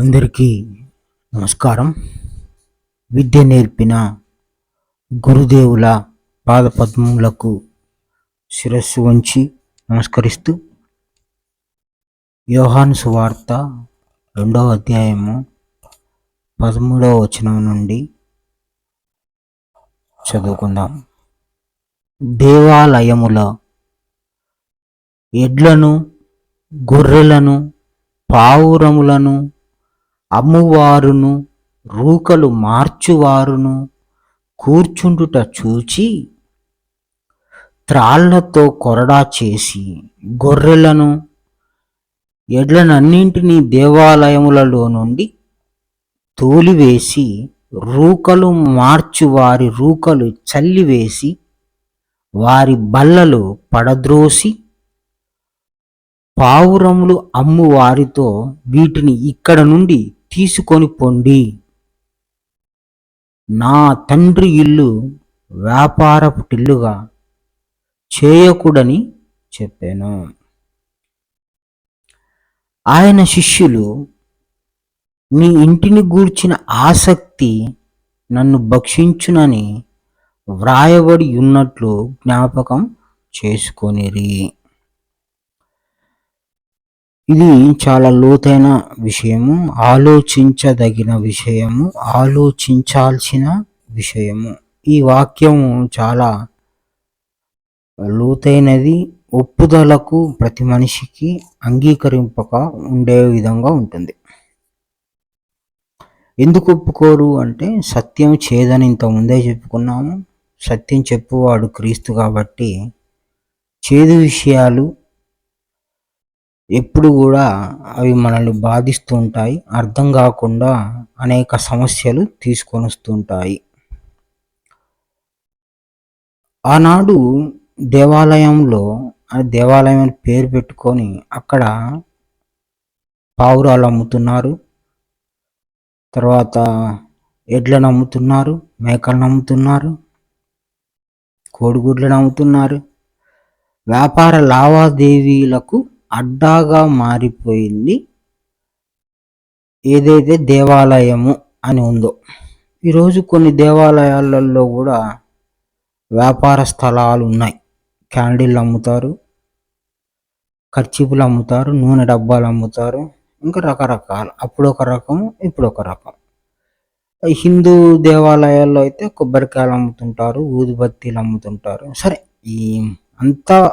అందరికీ నమస్కారం. విద్య నేర్పిన గురుదేవుల పాదపద్మములకు శిరస్సు వంచి నమస్కరిస్తూ యోహాను సువార్త రెండవ అధ్యాయము పదమూడవ వచనం నుండి చదువుకుందాం. దేవాలయముల ఎడ్లను గొర్రెలను పావురములను అమ్మువారును రూకలు మార్చువారును కూర్చుండుట చూచి త్రాళ్ళతో కొరడా చేసి గొర్రెలను ఎడ్లనన్నింటినీ దేవాలయములలో నుండి తోలివేసి రూకలు మార్చు వారి రూకలు చల్లివేసి వారి బల్లలు పడద్రోసి పావురములు అమ్ము వారితో వీటిని ఇక్కడ నుండి తీసుకొని పొండి. నా తండ్రి ఇల్లు వ్యాపారపు టిల్లుగా చేయకూడని చెప్పాను. ఆయన శిష్యులు నీ ఇంటిని గూర్చిన ఆసక్తి నన్ను భక్షించునని వ్రాయబడి ఉన్నట్లు జ్ఞాపకం చేసుకొనిరి. ఇది చాలా లోతైన విషయము ఆలోచించదగిన విషయము ఆలోచించాల్సిన విషయము. ఈ వాక్యము చాలా లోతైనది ఒప్పుదలకు ప్రతి మనిషికి అంగీకరింపక ఉండే విధంగా ఉంటుంది. ఎందుకు ఒప్పుకోరు అంటే సత్యం చేదని ఇంత ముందే చెప్పుకున్నాము. సత్యం చెప్పువాడు క్రీస్తు కాబట్టి చేదు విషయాలు ఎప్పుడు కూడా అవి మనల్ని బాధిస్తూ ఉంటాయి. అర్థం కాకుండా అనేక సమస్యలు తీసుకొని వస్తుంటాయి ఆనాడు దేవాలయంలో దేవాలయం అని పేరు పెట్టుకొని అక్కడ పావురాలు అమ్ముతున్నారు. తర్వాత ఎడ్లను అమ్ముతున్నారు మేకలను అమ్ముతున్నారు కోడిగుడ్లను అమ్ముతున్నారు. వ్యాపార లావాదేవీలకు అడ్డాగా మారిపోయింది. ఏదైతే దేవాలయము అని ఉందో. ఈరోజు కొన్ని దేవాలయాలలో కూడా వ్యాపార స్థలాలు ఉన్నాయి. క్యాండిల్ అమ్ముతారు ఖర్చీపులు అమ్ముతారు నూనె డబ్బాలు అమ్ముతారు. ఇంకా రకరకాలు. అప్పుడు ఒక రకం ఇప్పుడు ఒక రకం. హిందూ దేవాలయాల్లో అయితే కొబ్బరికాయలు అమ్ముతుంటారు ఊదుబత్తీలు అమ్ముతుంటారు. సరే ఈ అంతా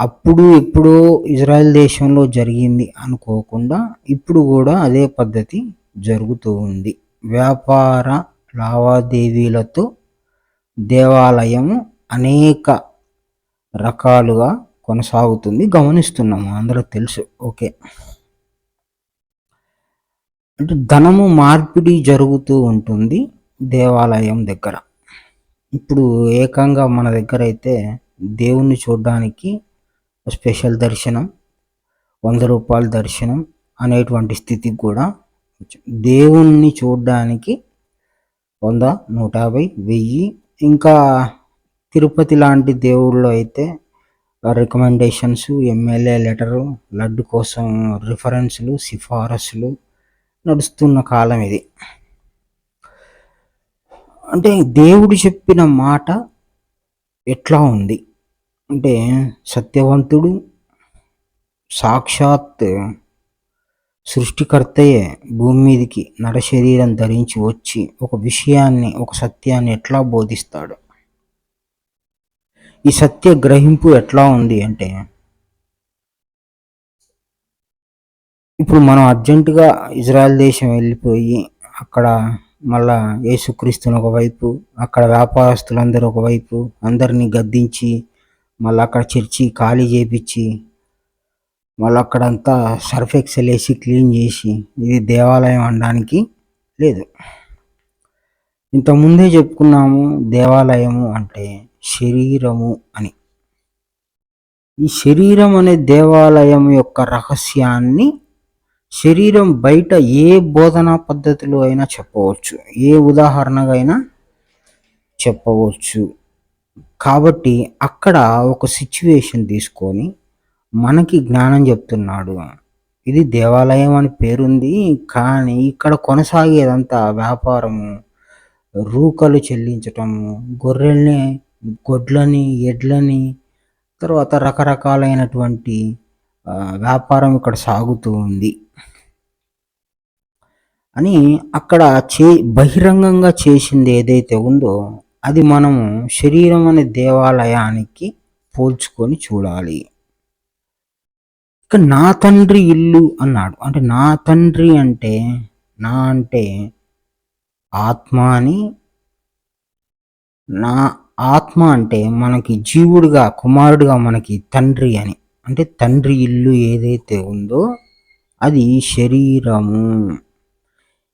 అప్పుడు ఎప్పుడో ఇజ్రాయెల్ దేశంలో జరిగింది అనుకోకుండా ఇప్పుడు కూడా అదే పద్ధతి జరుగుతూ ఉంది. వ్యాపార లావాదేవీలతో దేవాలయము అనేక రకాలుగా కొనసాగుతుంది. గమనిస్తున్నాము అందరూ తెలుసు. ఓకే. అంటే ధనము మార్పిడి జరుగుతూ ఉంటుంది దేవాలయం దగ్గర. ఇప్పుడు ఏకంగా మన దగ్గర అయితే దేవుణ్ణి చూడడానికి స్పెషల్ దర్శనం వంద రూపాయల దర్శనం అనేటువంటి స్థితికి కూడా దేవుణ్ణి చూడడానికి వంద నూట యాభై వెయ్యి ఇంకా తిరుపతి లాంటి దేవుళ్ళు అయితే రికమెండేషన్స్ ఎమ్మెల్యే లెటరు లడ్డు కోసం రిఫరెన్స్లు సిఫారసులు నడుస్తున్న కాలం ఇది. అంటే దేవుడు చెప్పిన మాట ఎట్లా ఉంది? అంటే సత్యవంతుడు సాక్షాత్ సృష్టికర్తయే భూమి మీదకి నరశరీరం ధరించి వచ్చి ఒక విషయాన్ని ఒక సత్యాన్ని ఎట్లా బోధిస్తాడు? ఈ సత్య గ్రహింపు ఎట్లా ఉంది అంటే ఇప్పుడు మనం అర్జెంటుగా ఇజ్రాయెల్ దేశం వెళ్ళిపోయి అక్కడ మళ్ళా యేసుక్రీస్తుని ఒకవైపు అక్కడ వ్యాపారస్తులందరూ ఒకవైపు అందరినీ గద్దించి మళ్ళీ అక్కడ చర్చి ఖాళీ చేపించి మళ్ళీ అక్కడంతా సర్ఫ్ ఎక్సెల్ వేసి క్లీన్ చేసి ఇది దేవాలయం అనడానికి లేదు. ఇంతకుముందే చెప్పుకున్నాము దేవాలయము అంటే శరీరము అని. ఈ శరీరం అనే దేవాలయం యొక్క రహస్యాన్ని శరీరం బయట ఏ బోధనా పద్ధతిలో అయినా చెప్పవచ్చు. ఏ ఉదాహరణగా అయినా చెప్పవచ్చు. కాబట్టి అక్కడ ఒక సిచ్యువేషన్ తీసుకొని మనకి జ్ఞానం చెప్తున్నాడు. ఇది దేవాలయం అని పేరుంది కానీ ఇక్కడ కొనసాగేదంతా వ్యాపారము. రూకలు చెల్లించటము గొర్రెల్ని గొడ్లని ఎడ్లని తర్వాత రకరకాలైనటువంటి వ్యాపారం ఇక్కడ సాగుతూ ఉంది. అని అక్కడ చే బహిరంగంగా చేసింది ఏదైతే ఉందో అది మనము శరీరం అనే దేవాలయానికి పోల్చుకొని చూడాలి. ఇక నా తండ్రి ఇల్లు అన్నాడు. అంటే నా తండ్రి అంటే నా అంటే ఆత్మ అని నా ఆత్మ అంటే మనకి జీవుడిగా కుమారుడిగా మనకి తండ్రి అని. అంటే తండ్రి ఇల్లు ఏదైతే ఉందో అది శరీరము.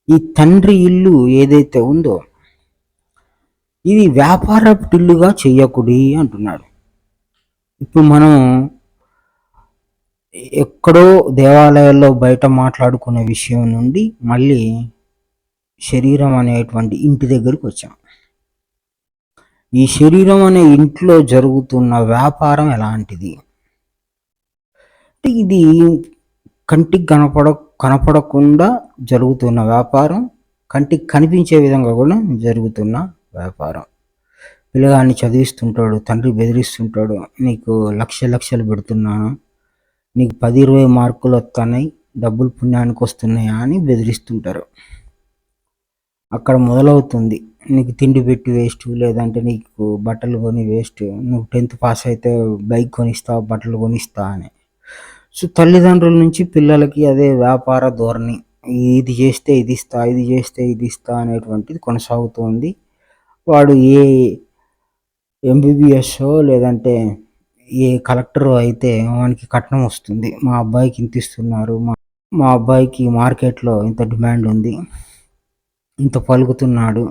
ఈ తండ్రి ఇల్లు ఏదైతే ఉందో ఇది వ్యాపార టిల్లుగా చేయకుడి అంటున్నాడు. ఇప్పుడు మనం ఎక్కడో దేవాలయాల్లో బయట మాట్లాడుకునే విషయం నుండి మళ్ళీ శరీరం అనేటువంటి ఇంటి దగ్గరికి వచ్చాం. ఈ శరీరం అనే ఇంట్లో జరుగుతున్న వ్యాపారం ఎలాంటిది? అంటే ఇది కంటికి కనపడ కనపడకుండా జరుగుతున్న వ్యాపారం కంటికి కనిపించే విధంగా కూడా జరుగుతున్న వ్యాపారం. పిల్లగాన్ని చదివిస్తుంటాడు తండ్రి బెదిరిస్తుంటాడు నీకు లక్ష లక్షలు పెడుతున్నాను నీకు పది ఇరవై మార్కులు వస్తున్నాయి డబ్బులు పుణ్యానికి వస్తున్నాయా అని బెదిరిస్తుంటారు. అక్కడ మొదలవుతుంది నీకు తిండి పెట్టి వేస్ట్ లేదంటే నీకు బట్టలు కొని వేస్ట్ నువ్వు టెన్త్ పాస్ అయితే బైక్ కొనిస్తా బట్టలు కొనిస్తా అని. సో తల్లిదండ్రుల నుంచి పిల్లలకి అదే వ్యాపార ధోరణి ఇది చేస్తే ఇది ఇస్తా ఇది చేస్తే ఇది ఇస్తా అనేటువంటిది కొనసాగుతుంది వాడు ఏ ఎంబీబీఎస్ లేదంటే ఏ కలెక్టర్ అయితే వానికి కట్నం వస్తుంది. మా అబ్బాయికి ఇంత ఇస్తున్నారు. మా మా అబ్బాయికి మార్కెట్లో ఇంత డిమాండ్ ఉంది. ఇంత పలుకుతున్నాడు.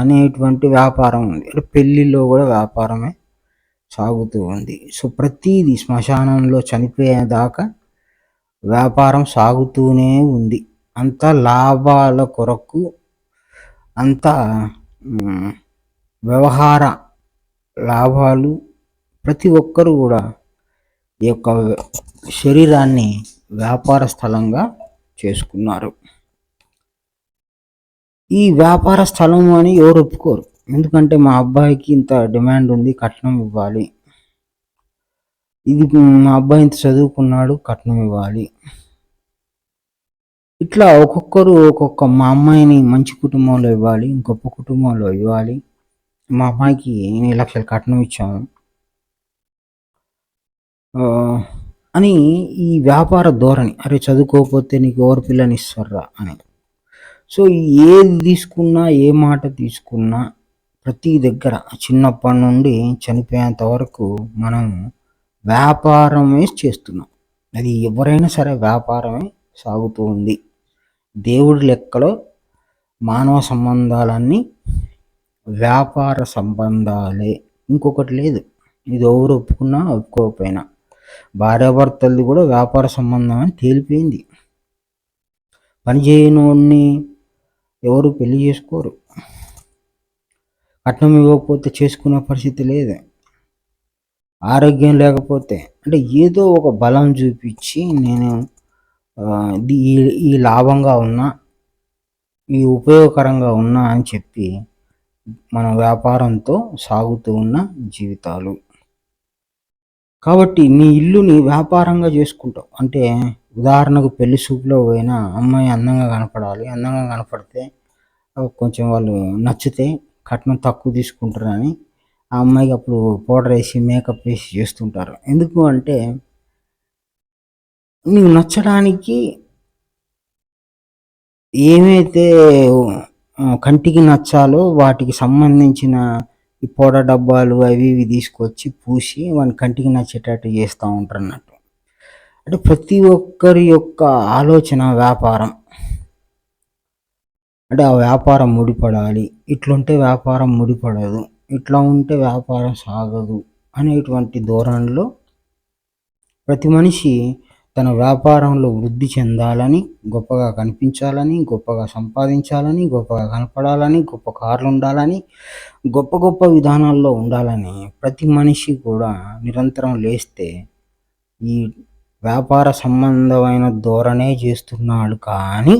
అనేటువంటి వ్యాపారం ఉంది. అంటే పెళ్ళిలో కూడా వ్యాపారమే సాగుతూ ఉంది. సో ప్రతిదీ శ్మశానంలో చనిపోయేదాకా వ్యాపారం సాగుతూనే ఉంది. అంత లాభాల కొరకు అంత వ్యవహార లాభాలు ప్రతి ఒక్కరు కూడా ఈ యొక్క శరీరాన్ని వ్యాపార స్థలంగా చేసుకున్నారు. ఈ వ్యాపార స్థలం అని ఎవరు ఒప్పుకోరు. ఎందుకంటే మా అబ్బాయికి ఇంత డిమాండ్ ఉంది కట్నం ఇవ్వాలి. ఇది మా అబ్బాయి ఇంత చదువుకున్నాడు కట్నం ఇవ్వాలి. ఇట్లా ఒక్కొక్కరు ఒక్కొక్క మా అమ్మాయిని మంచి కుటుంబంలో ఇవ్వాలి గొప్ప కుటుంబంలో ఇవ్వాలి. మా అమ్మాయికి ఎన్ని లక్షలు కట్నం ఇచ్చాము. అని ఈ వ్యాపార ధోరణి అరే చదువుకోకపోతే నీకు ఎవరు పిల్లని ఇస్తారా అని. సో ఏది తీసుకున్నా ఏ మాట తీసుకున్నా ప్రతి దగ్గర చిన్నప్పటి నుండి చనిపోయేంత వరకు మనం వ్యాపారమే చేస్తున్నాం. అది ఎవరైనా సరే వ్యాపారమే సాగుతూ ఉంది. దేవుడి లెక్కలో మానవ సంబంధాలన్నీ వ్యాపార సంబంధాలే. ఇంకొకటి లేదు. ఇది ఎవరు ఒప్పుకున్నా ఒప్పుకోకపోయినా. భార్యాభర్తలది కూడా వ్యాపార సంబంధం అని తేలిపోయింది. పనిచేయనోడిని ఎవరు పెళ్ళి చేసుకోరు. కట్నం ఇవ్వకపోతే చేసుకునే పరిస్థితి లేదు. ఆరోగ్యం లేకపోతే. అంటే ఏదో ఒక బలం చూపించి నేను ఈ ఈ లాభంగా ఉన్నా ఈ ఉపయోగకరంగా ఉన్నా అని చెప్పి మన వ్యాపారంతో సాగుతూ ఉన్న జీవితాలు. కాబట్టి నీ ఇల్లుని వ్యాపారంగా చేసుకుంటావు. అంటే ఉదాహరణకు పెళ్ళి చూపులో పోయినా అమ్మాయి అందంగా కనపడాలి అందంగా కనపడితే కొంచెం వాళ్ళు నచ్చితే కట్నం తక్కువ తీసుకుంటారని ఆ అమ్మాయికి అప్పుడు పౌడర్ వేసి మేకప్ వేసి చేస్తుంటారు. ఎందుకు అంటే నీకు నచ్చడానికి ఏమైతే కంటికి నచ్చాలో వాటికి సంబంధించిన ఈ పొడ డబ్బాలు అవి ఇవి తీసుకొచ్చి పూసి వాని కంటికి నచ్చేటట్టు చేస్తూ ఉంటారు అన్నట్టు అంటే ప్రతి ఒక్కరి యొక్క ఆలోచన వ్యాపారం. అంటే ఆ వ్యాపారం ముడిపడాలి. ఇట్లుంటే వ్యాపారం ముడిపడదు. ఇట్లా ఉంటే వ్యాపారం సాగదు అనేటువంటి ధోరణిలో ప్రతి మనిషి తన వ్యాపారంలో వృద్ధి చెందాలని గొప్పగా కనిపించాలని గొప్పగా సంపాదించాలని గొప్పగా కనపడాలని గొప్ప కార్లు ఉండాలని గొప్ప గొప్ప విధానాల్లో ఉండాలని ప్రతి మనిషి కూడా నిరంతరం లేస్తే ఈ వ్యాపార సంబంధమైన ధోరణే చేస్తున్నాడు. కానీ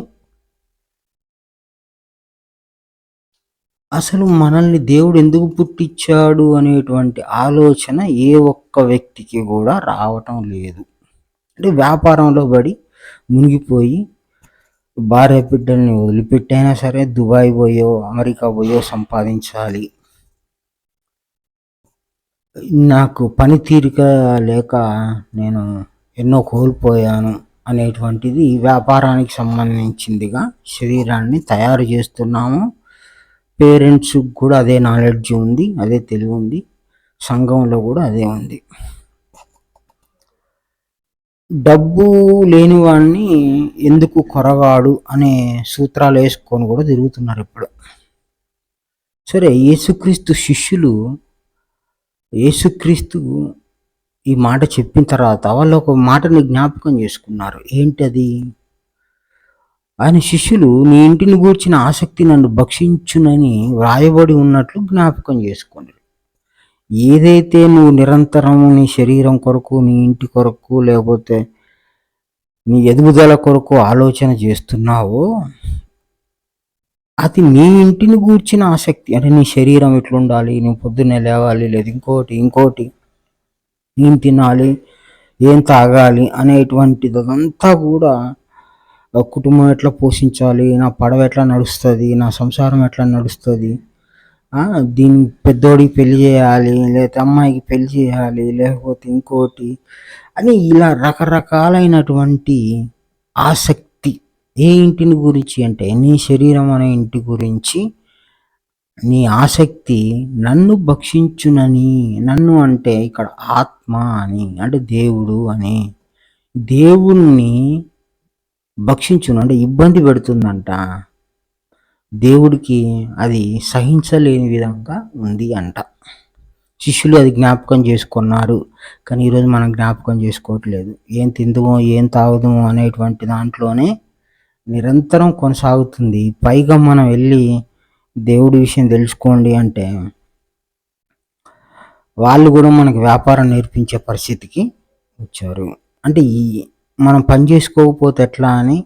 అసలు మనల్ని దేవుడు ఎందుకు పుట్టించాడు అనేటువంటి ఆలోచన ఏ ఒక్క వ్యక్తికి కూడా రావటం లేదు. అంటే వ్యాపారంలో పడి మునిగిపోయి భార్య బిడ్డల్ని వదిలిపెట్టైనా సరే దుబాయ్ పోయో అమెరికా పోయో సంపాదించాలి. నాకు పనితీరిక లేక నేను ఎన్నో కోల్పోయాను అనేటువంటిది వ్యాపారానికి సంబంధించిందిగా శరీరాన్ని తయారు చేస్తున్నాము. పేరెంట్స్ కూడా అదే నాలెడ్జ్ ఉంది అదే తెలివి ఉంది సంఘంలో కూడా అదే ఉంది. డబ్బు లేని వాడిని ఎందుకు కొరగాడు అనే సూత్రాలు వేసుకొని కూడా తిరుగుతున్నారు ఇప్పుడు. సరే యేసుక్రీస్తు శిష్యులు యేసుక్రీస్తు ఈ మాట చెప్పిన తర్వాత వాళ్ళు ఒక మాటని జ్ఞాపకం చేసుకున్నారు. ఏంటది? ఆయన శిష్యులు నీ ఇంటిని గూర్చిన ఆసక్తి నన్ను భక్షించునని వ్రాయబడి ఉన్నట్లు జ్ఞాపకం చేసుకోండి. ఏదైతే నువ్వు నిరంతరం నీ శరీరం కొరకు నీ ఇంటి కొరకు లేకపోతే నీ ఎదుగుదల కొరకు ఆలోచన చేస్తున్నావో అది నీ ఇంటిని గూర్చిన ఆసక్తి. అంటే నీ శరీరం ఎట్లుండాలి? నువ్వు పొద్దున్నే లేవాలి లేదు ఇంకోటి ఇంకోటి. ఏం తినాలి? ఏం తాగాలి? అనేటువంటిదంతా కూడా కుటుంబం ఎట్లా పోషించాలి? నా పడవ ఎట్లా నడుస్తుంది? నా సంసారం ఎట్లా నడుస్తుంది? దీని పెద్దోడికి పెళ్ళి చేయాలి లేకపోతే అమ్మాయికి పెళ్ళి చేయాలి లేకపోతే ఇంకోటి అని ఇలా రకరకాలైనటువంటి ఆసక్తి. ఏ ఇంటిని గురించి అంటే నీ శరీరం అనే ఇంటి గురించి నీ ఆసక్తి నన్ను భక్షించునని. నన్ను అంటే ఇక్కడ ఆత్మ అని అంటే దేవుడు అని. దేవుణ్ణి భక్షించును అంటే ఇబ్బంది పెడుతుందంట. దేవుడికి అది సహించలేని విధంగా ఉంది అంట. శిష్యులు అది జ్ఞాపకం చేసుకున్నారు. కానీ ఈరోజు మనం జ్ఞాపకం చేసుకోవట్లేదు. ఏం తిందుమో ఏం తాగుదామో అనేటువంటి దాంట్లోనే నిరంతరం కొనసాగుతుంది. పైగా మనం వెళ్ళి దేవుడి విషయం తెలుసుకోండి అంటే వాళ్ళు కూడా మనకు వ్యాపారం నేర్పించే పరిస్థితికి వచ్చారు. అంటే ఈ మనం పని చేసుకోకపోతే ఎట్లా అని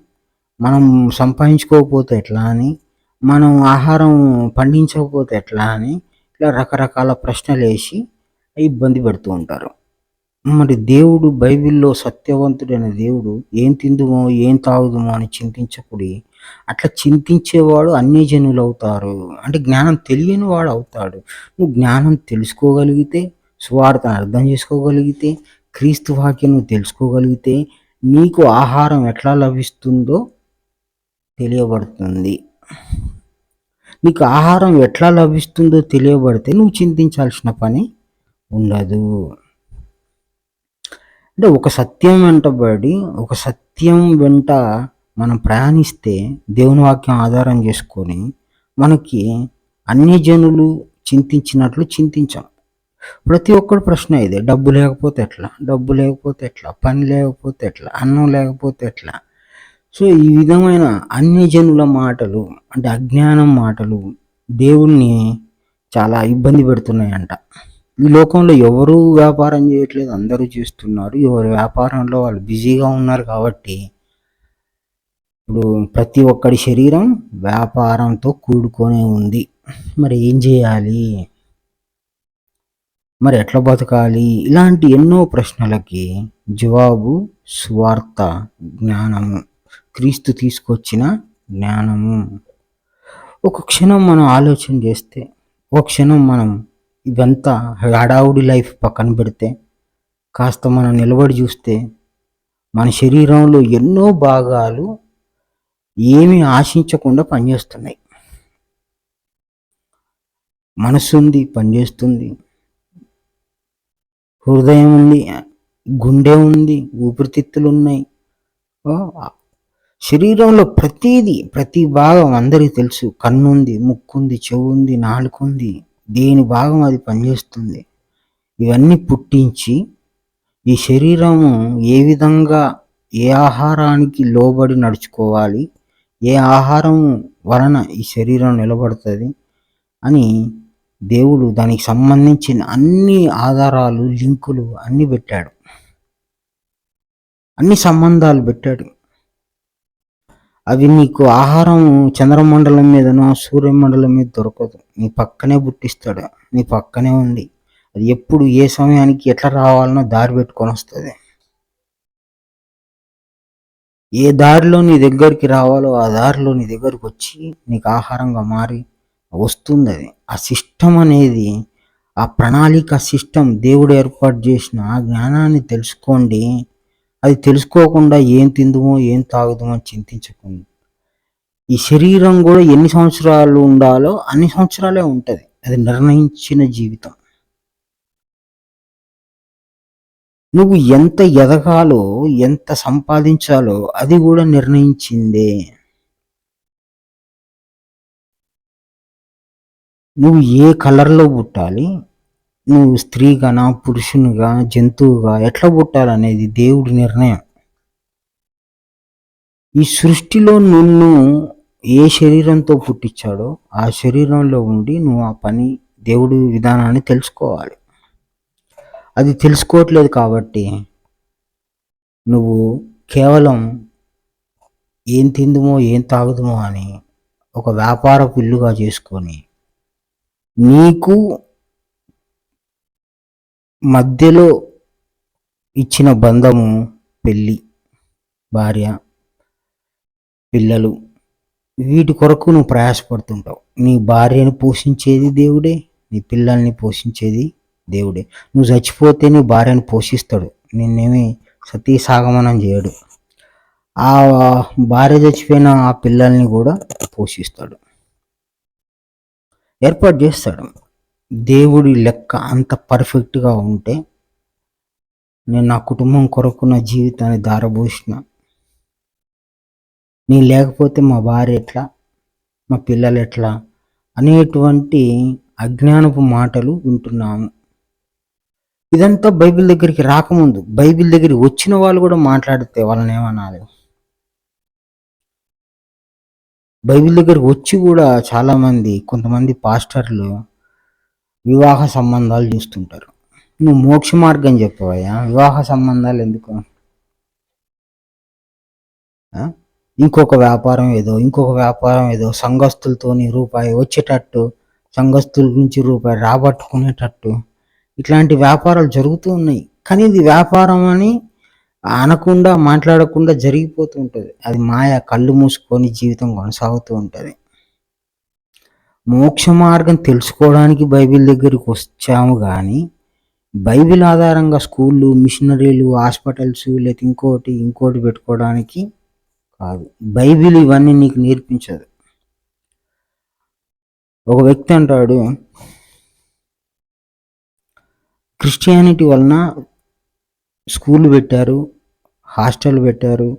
మనం సంపాదించుకోకపోతే ఎట్లా అని మనం ఆహారం పండించకపోతే ఎట్లా అని ఇట్లా రకరకాల ప్రశ్నలు వేసి ఇబ్బంది పెడుతూ ఉంటారు. మరి దేవుడు బైబిల్లో సత్యవంతుడైన దేవుడు ఏం తిందుమో ఏం తాగుదుమో అని చింతించకుడి అట్లా చింతించేవాడు అన్ని జనులు అవుతారు. అంటే జ్ఞానం తెలియని వాడు అవుతాడు. నువ్వు జ్ఞానం తెలుసుకోగలిగితే స్వార్థను అర్థం చేసుకోగలిగితే క్రీస్తు వాక్యం తెలుసుకోగలిగితే నీకు ఆహారం ఎట్లా లభిస్తుందో తెలియబడుతుంది. నీకు ఆహారం ఎట్లా లభిస్తుందో తెలియబడితే నువ్వు చింతించాల్సిన పని ఉండదు. అంటే ఒక సత్యం వెంటబడి ఒక సత్యం వెంట మనం ప్రయాణిస్తే దేవుని వాక్యం ఆధారం చేసుకొని మనకి అన్ని జనులు చింతించినట్లు చింతించాం. ప్రతి ఒక్కడు ప్రశ్న ఇదే డబ్బు లేకపోతే ఎట్లా? డబ్బు లేకపోతే ఎట్లా? పని లేకపోతే ఎట్లా? అన్నం లేకపోతే ఎట్లా? సో ఈ విధమైన అన్ని జనుల మాటలు అంటే అజ్ఞానం మాటలు దేవుణ్ణి చాలా ఇబ్బంది పెడుతున్నాయంట. ఈ లోకంలో ఎవరు వ్యాపారం చేయట్లేదు అందరూ చేస్తున్నారు. ఎవరి వ్యాపారంలో వాళ్ళు బిజీగా ఉన్నారు కాబట్టి ఇప్పుడు ప్రతి ఒక్కడి శరీరం వ్యాపారంతో కూడుకొనే ఉంది. మరి ఏం చేయాలి? మరి ఎట్లా బతకాలి? ఇలాంటి ఎన్నో ప్రశ్నలకి జవాబు స్వార్థ జ్ఞానము. క్రీస్తు తీసుకొచ్చిన జ్ఞానము. ఒక క్షణం మనం ఆలోచన చేస్తే ఒక క్షణం మనం ఇదంతా హడావుడి లైఫ్ పక్కన పెడితే కాస్త మనం నిలబడి చూస్తే మన శరీరంలో ఎన్నో భాగాలు ఏమి ఆశించకుండా పనిచేస్తున్నాయి. మనసు ఉంది పనిచేస్తుంది. హృదయం ఉంది గుండె ఉంది ఊపిరితిత్తులు ఉన్నాయి. శరీరంలో ప్రతిదీ ప్రతి భాగం అందరికీ తెలుసు. కన్నుంది ముక్కుంది చెవుంది ఉంది దేని భాగం అది పనిచేస్తుంది? ఇవన్నీ పుట్టించి ఈ శరీరము ఏ విధంగా ఏ ఆహారానికి లోబడి నడుచుకోవాలి? ఏ ఆహారం వలన ఈ శరీరం నిలబడుతుంది? అని దేవుడు దానికి సంబంధించిన అన్ని ఆధారాలు లింకులు అన్నీ పెట్టాడు. అన్ని సంబంధాలు పెట్టాడు. అవి నీకు ఆహారం చంద్రమండలం మీదనో సూర్యమండలం మీద దొరకదు. నీ పక్కనే పుట్టిస్తాడు. నీ పక్కనే ఉంది అది ఎప్పుడు ఏ సమయానికి ఎట్లా రావాలనో దారి పెట్టుకొని వస్తుంది. ఏ దారిలో నీ దగ్గరికి రావాలో ఆ దారిలో నీ దగ్గరికి వచ్చి నీకు ఆహారంగా మారి వస్తుంది అది ఆ సిస్టమ్ అనేది ఆ ప్రణాళిక సిస్టమ్ దేవుడు ఏర్పాటు చేసిన ఆ జ్ఞానాన్ని తెలుసుకోండి. అది తెలుసుకోకుండా ఏం తిందుమో ఏం తాగుదామో అని చింతించకుండా. ఈ శరీరం కూడా ఎన్ని సంవత్సరాలు ఉండాలో అన్ని సంవత్సరాలే ఉంటుంది. అది నిర్ణయించిన జీవితం. నువ్వు ఎంత ఎదగాలో ఎంత సంపాదించాలో అది కూడా నిర్ణయించిందే. నువ్వు ఏ కలర్లో పుట్టాలి నువ్వు స్త్రీగానా పురుషునిగా జంతువుగా ఎట్లా పుట్టాలనేది దేవుడి నిర్ణయం. ఈ సృష్టిలో నిన్ను ఏ శరీరంతో పుట్టించాడో ఆ శరీరంలో ఉండి నువ్వు ఆ పని దేవుడి విధానాన్ని తెలుసుకోవాలి. అది తెలుసుకోవట్లేదు కాబట్టి నువ్వు కేవలం ఏం తిందుమో ఏం తాగుదుమో అని ఒక వ్యాపార ఇల్లుగా చేసుకొని నీకు మధ్యలో ఇచ్చిన బంధము పెళ్ళి భార్య పిల్లలు. వీటి కొరకు నువ్వు ప్రయాసపడుతుంటావు. నీ భార్యను పోషించేది దేవుడే నీ పిల్లల్ని పోషించేది దేవుడే. నువ్వు చచ్చిపోతే నీ భార్యను పోషిస్తాడు. నిన్నేమి సతీ సాగమనం చేయడు. ఆ భార్య చచ్చిపోయిన ఆ పిల్లల్ని కూడా పోషిస్తాడు. ఏర్పాటు చేస్తాడు. దేవుడి లెక్క అంత పర్ఫెక్ట్గా ఉంటే నేను నా కుటుంబం కొరకు నా జీవితాన్ని దారబోసిన. నేను లేకపోతే మా భార్య ఎట్లా? మా పిల్లలు ఎట్లా? అనేటువంటి అజ్ఞానపు మాటలు వింటున్నాము. ఇదంతా బైబిల్ దగ్గరికి రాకముందు బైబిల్ దగ్గరికి వచ్చిన వాళ్ళు కూడా మాట్లాడితే వాళ్ళని ఏమనాలి? బైబిల్ దగ్గరికి వచ్చి కూడా చాలామంది కొంతమంది పాస్టర్లు వివాహ సంబంధాలు చూస్తుంటారు. నువ్వు మోక్ష మార్గం చెప్పవయ్యా. వివాహ సంబంధాలు ఎందుకు? ఇంకొక వ్యాపారం ఏదో ఇంకొక వ్యాపారం ఏదో సంఘస్థులతోని రూపాయి వచ్చేటట్టు సంఘస్థుల నుంచి రూపాయి రాబట్టుకునేటట్టు. ఇట్లాంటి వ్యాపారాలు జరుగుతూ ఉన్నాయి. కానీ ఇది వ్యాపారం అని అనకుండా మాట్లాడకుండా జరిగిపోతూ ఉంటుంది. అది మాయ కళ్ళు మూసుకొని జీవితం కొనసాగుతూ ఉంటుంది. మోక్ష మార్గం తెలుసుకోవడానికి బైబిల్ దగ్గరికి వచ్చాము కానీ బైబిల్ ఆధారంగా స్కూళ్ళు మిషనరీలు హాస్పిటల్స్ లేకపోతే ఇంకోటి ఇంకోటి పెట్టుకోవడానికి కాదు. బైబిల్ ఇవన్నీ నీకు నేర్పించదు. ఒక వ్యక్తి అంటాడు క్రిస్టియానిటీ వలన స్కూల్ పెట్టారు హాస్టల్ పెట్టారు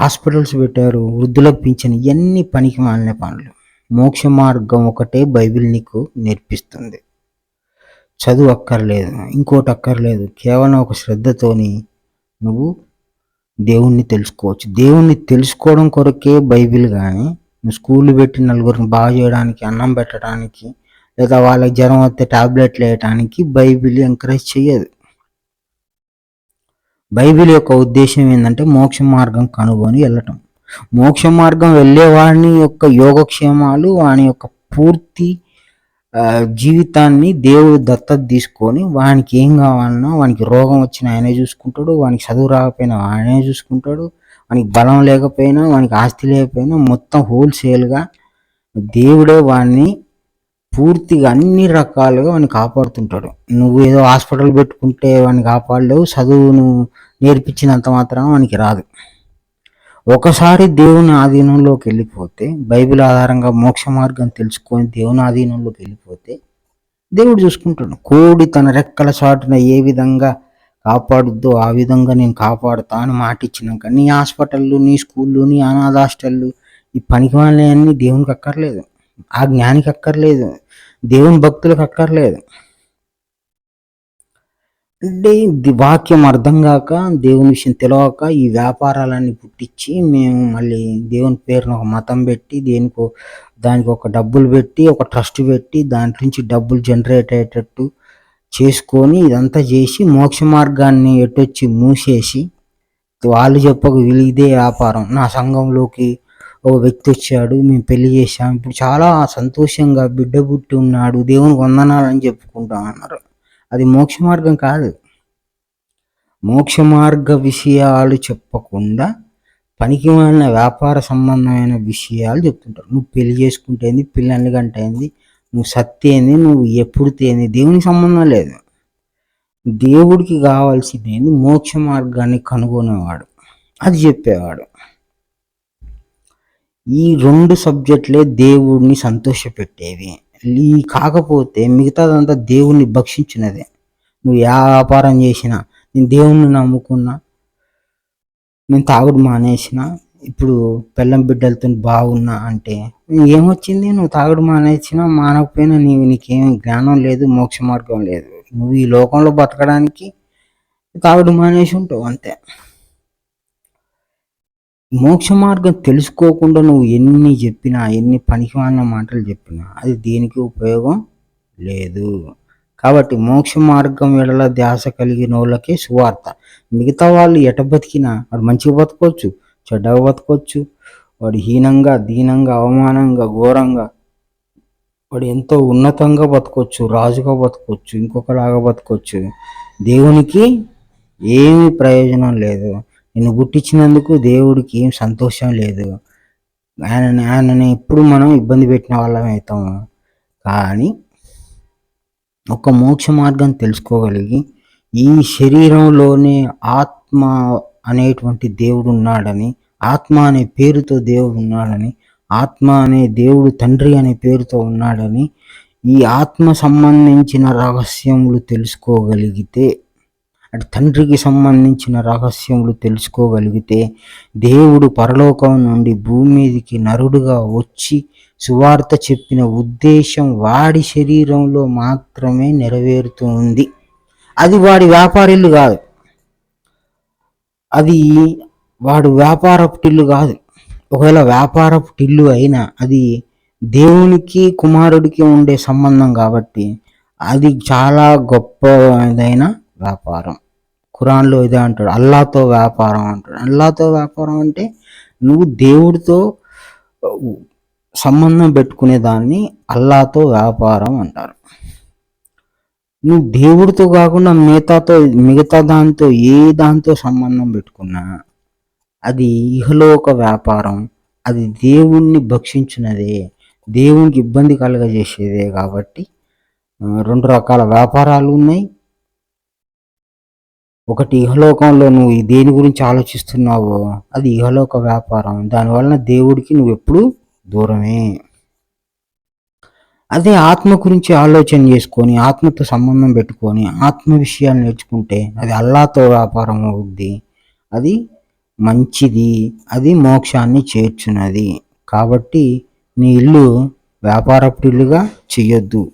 హాస్పిటల్స్ పెట్టారు వృద్ధులకు పింఛను ఇవన్నీ పనికి మాలిన పనులు. మోక్ష మార్గం ఒకటే బైబిల్ నీకు నేర్పిస్తుంది. చదువు అక్కర్లేదు ఇంకోటి అక్కర్లేదు. కేవలం ఒక శ్రద్ధతోని నువ్వు దేవుణ్ణి తెలుసుకోవచ్చు. దేవుణ్ణి తెలుసుకోవడం కొరకే బైబిల్ కానీ నువ్వు స్కూల్ పెట్టి నలుగురిని బాగా చేయడానికి అన్నం పెట్టడానికి లేదా వాళ్ళకి జ్వరం వస్తే టాబ్లెట్లు వేయటానికి బైబిల్ ఎంకరేజ్ చేయదు బైబిల్ యొక్క ఉద్దేశం ఏంటంటే మోక్ష మార్గం కనుగొని వెళ్ళటం. మోక్ష మార్గం వెళ్ళేవాడిని యొక్క యోగక్షేమాలు వాని యొక్క పూర్తి జీవితాన్ని దేవుడు దత్తత తీసుకొని వానికి ఏం కావాలన్నా వానికి రోగం వచ్చిన ఆయనే చూసుకుంటాడు వానికి చదువు రాకపోయినా ఆయనే చూసుకుంటాడు వానికి బలం లేకపోయినా వానికి ఆస్తి లేకపోయినా మొత్తం హోల్సేల్గా దేవుడే వాడిని పూర్తిగా అన్ని రకాలుగా వాడిని కాపాడుతుంటాడు. నువ్వు ఏదో హాస్పిటల్ పెట్టుకుంటే వాడిని కాపాడలేవు చదువును నేర్పించినంత మాత్రం వానికి రాదు. ఒకసారి దేవుని ఆధీనంలోకి వెళ్ళిపోతే బైబిల్ ఆధారంగా మోక్ష మార్గం తెలుసుకొని దేవుని ఆధీనంలోకి వెళ్ళిపోతే దేవుడు చూసుకుంటాడు కోడి తన రెక్కల చాటున ఏ విధంగా కాపాడుద్దో ఆ విధంగా నేను కాపాడుతా అని మాట ఇచ్చినాక నీ హాస్పిటళ్ళు నీ స్కూళ్ళు నీ అనాథ హాస్టళ్ళు ఈ పనికి వాళ్ళని దేవునికి అక్కర్లేదు ఆ జ్ఞానికి అక్కర్లేదు దేవుని భక్తులకు అక్కర్లేదు. అంటే వాక్యం అర్థం కాక దేవుని విషయం తెలియక ఈ వ్యాపారాలన్నీ పుట్టించి మేము మళ్ళీ దేవుని పేరున ఒక మతం పెట్టి దేనికో దానికి ఒక డబ్బులు పెట్టి ఒక ట్రస్ట్ పెట్టి దాంట్లో నుంచి డబ్బులు జనరేట్ అయ్యేటట్టు చేసుకొని ఇదంతా చేసి మోక్ష మార్గాన్ని ఎటొచ్చి మూసేసి వాళ్ళు చెప్పక వీలిదే వ్యాపారం. నా సంఘంలోకి ఒక వ్యక్తి వచ్చాడు మేము పెళ్ళి చేశాం. ఇప్పుడు చాలా సంతోషంగా బిడ్డ పుట్టి ఉన్నాడు దేవునికి వందనాలని చెప్పుకుంటాం అన్నారు అది మోక్ష మార్గం కాదు. మోక్ష మార్గ విషయాలు చెప్పకుండా పనికి మాలిన వ్యాపార సంబంధమైన విషయాలు చెప్తుంటారు. నువ్వు పెళ్ళి చేసుకుంటేంది పిల్లల్ని గంటైంది నువ్వు సత్తేంది నువ్వు ఎప్పుడు తేంది దేవునికి సంబంధం లేదు. దేవుడికి కావాల్సింది మోక్ష మార్గాన్ని కనుగొనేవాడు. అది చెప్పేవాడు. ఈ రెండు సబ్జెక్టులే దేవుడిని సంతోషపెట్టేవి. ఈ కాకపోతే మిగతాదంతా దేవుణ్ణి భక్షించినదే. నువ్వు ఏ వ్యాపారం చేసినా నేను దేవుణ్ణి నమ్ముకున్నా నేను తాగుడు మానేసిన ఇప్పుడు పెళ్ళం బిడ్డలతో బాగున్నా అంటే ఏమొచ్చింది? నువ్వు తాగుడు మానేసినా మానకపోయినా నీవు నీకేం జ్ఞానం లేదు మోక్ష మార్గం లేదు. నువ్వు ఈ లోకంలో బతకడానికి తాగుడు మానేసి ఉంటావు అంతే. మోక్ష మార్గం తెలుసుకోకుండా నువ్వు ఎన్ని చెప్పినా ఎన్ని పనికిమాలిన మాటలు చెప్పినా అది దేనికి ఉపయోగం లేదు. కాబట్టి మోక్ష మార్గం ఎడల ధ్యాస కలిగిన వాళ్ళకే సువార్త. మిగతా వాళ్ళు ఎట బతికినా వాడు మంచిగా బతకొచ్చు చెడ్డగా బతకొచ్చు వాడు హీనంగా దీనంగా అవమానంగా ఘోరంగా వాడు ఎంతో ఉన్నతంగా బతకొచ్చు రాజుగా బతకొచ్చు ఇంకొకలాగా బతకొచ్చు. దేవునికి ఏమి ప్రయోజనం లేదు. నిన్ను పుట్టించినందుకు దేవుడికి ఏం సంతోషం లేదు. ఆయన ఆయనని ఎప్పుడు మనం ఇబ్బంది పెట్టిన వాళ్ళం అవుతాము కానీ ఒక మోక్ష మార్గం తెలుసుకోగలిగి ఈ శరీరంలోనే ఆత్మ అనేటువంటి దేవుడు ఉన్నాడని ఆత్మ అనే పేరుతో దేవుడు ఉన్నాడని ఆత్మ అనే దేవుడు తండ్రి అనే పేరుతో ఉన్నాడని ఈ ఆత్మ సంబంధించిన రహస్యములు తెలుసుకోగలిగితే అటు తండ్రికి సంబంధించిన రహస్యములు తెలుసుకోగలిగితే దేవుడు పరలోకం నుండి భూమి మీదకి నరుడుగా వచ్చి సువార్త చెప్పిన ఉద్దేశం వాడి శరీరంలో మాత్రమే నెరవేరుతూ ఉంది. అది వాడి వ్యాపారిల్లు కాదు. అది వాడు వ్యాపారపు కాదు. ఒకవేళ వ్యాపారపు టిల్లు అయినా అది దేవునికి కుమారుడికి ఉండే సంబంధం కాబట్టి అది చాలా గొప్పదైన వ్యాపారం. ఖురాన్లో ఇదే అంటాడు. అల్లాతో వ్యాపారం అంటాడు. అల్లాతో వ్యాపారం అంటే నువ్వు దేవుడితో సంబంధం పెట్టుకునే దాన్ని అల్లాతో వ్యాపారం అంటారు. నువ్వు దేవుడితో కాకుండా మిగతాతో మిగతా దాంతో ఏ దాంతో సంబంధం పెట్టుకున్నా అది ఇహలోక వ్యాపారం. అది దేవుణ్ణి భక్షించినదే దేవునికి ఇబ్బంది కలగజేసేదే కాబట్టి రెండు రకాల వ్యాపారాలు ఉన్నాయి. ఒకటి ఇహలోకంలో నువ్వు దేని గురించి ఆలోచిస్తున్నావో అది ఇహలోక వ్యాపారం. దానివలన దేవుడికి నువ్వు ఎప్పుడు దూరమే. అదే ఆత్మ గురించి ఆలోచన చేసుకొని ఆత్మతో సంబంధం పెట్టుకొని ఆత్మ విషయాలు నేర్చుకుంటే అది అల్లాతో వ్యాపారం అవుద్ది. అది మంచిది. అది మోక్షాన్ని చేర్చున్నది. కాబట్టి నీ ఇల్లు వ్యాపారపు ఇల్లుగా చెయ్యొద్దు.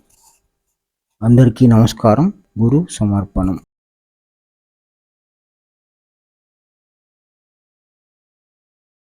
అందరికీ నమస్కారం. గురు సమర్పణం.